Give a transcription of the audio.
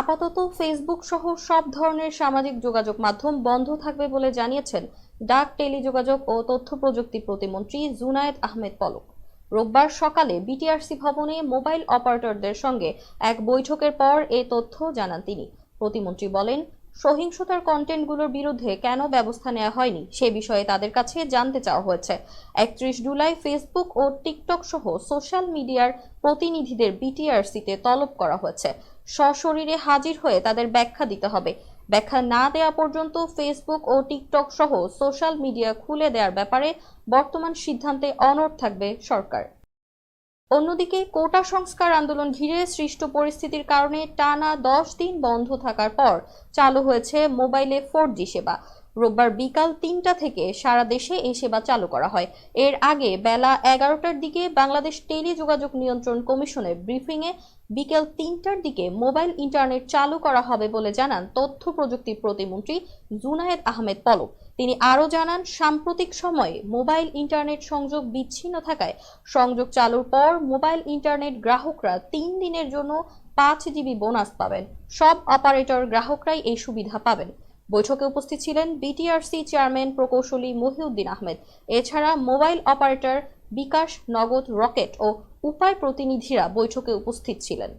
আপাতত ফেসবুক সহ সব ধরনের সামাজিক যোগাযোগ মাধ্যম বন্ধ থাকবে বলে জানিয়েছেন ডাক টেলিযোগাযোগ ও তথ্য প্রযুক্তি প্রতিমন্ত্রী জুনায়েদ আহমেদ পলক। রোববার সকালে বিটিআরসি ভবনে মোবাইল অপারেটরদের সঙ্গে এক বৈঠকের পর এ তথ্য জানান তিনি। প্রতিমন্ত্রী বলেন সহিংসতার কন্টেন্টগুলোর বিরুদ্ধে কেন ব্যবস্থা নেওয়া হয়নি, সে বিষয়ে তাদের কাছে জানতে চাওয়া হয়েছে। একত্রিশ জুলাই ফেসবুক ও টিকটক সহ সোশ্যাল মিডিয়ার প্রতিনিধিদের বিটিআরসিতে তলব করা হয়েছে। সশরীরে হাজির হয়ে তাদের ব্যাখ্যা দিতে হবে। ব্যাখ্যা না দেওয়া পর্যন্ত ফেসবুক ও টিকটক সহ সোশ্যাল মিডিয়া খুলে দেওয়ার ব্যাপারে বর্তমান সিদ্ধান্তে অনড় থাকবে সরকার। অন্যদিকে কোটা সংস্কার আন্দোলন ঘিরে সৃষ্ট পরিস্থিতির কারণে টানা দশ দিন বন্ধ থাকার পর চালু হয়েছে মোবাইলে ফোর সেবা। রোববার বিকাল তিনটা থেকে সারা দেশে এই সেবা চালু করা হয়। এর আগে বেলা এগারোটার দিকে বাংলাদেশ টেলিযোগাযোগ নিয়ন্ত্রণ কমিশনের ব্রিফিংয়ে বিকেল তিনটার দিকে মোবাইল ইন্টারনেট চালু করা হবে বলে জানান তথ্য প্রযুক্তি প্রতিমন্ত্রী জুনায়েদ আহমেদ পলক। তিনি আরও জানান, সাম্প্রতিক সময়ে মোবাইল ইন্টারনেট সংযোগ বিচ্ছিন্ন থাকায় সংযোগ চালুর পর মোবাইল ইন্টারনেট গ্রাহকরা তিন দিনের জন্য পাঁচ জিবি বোনাস পাবেন। সব অপারেটর গ্রাহকরাই এই সুবিধা পাবেন। বৈঠকে উপস্থিত ছিলেন বিটিআরসি চেয়ারম্যান প্রকৌশলী মহিউদ্দিন আহমেদ। এছাড়া মোবাইল অপারেটর বিকাশ নগদ রকেট ও উপায় প্রতিনিধিরা বৈঠকে উপস্থিত ছিলেন।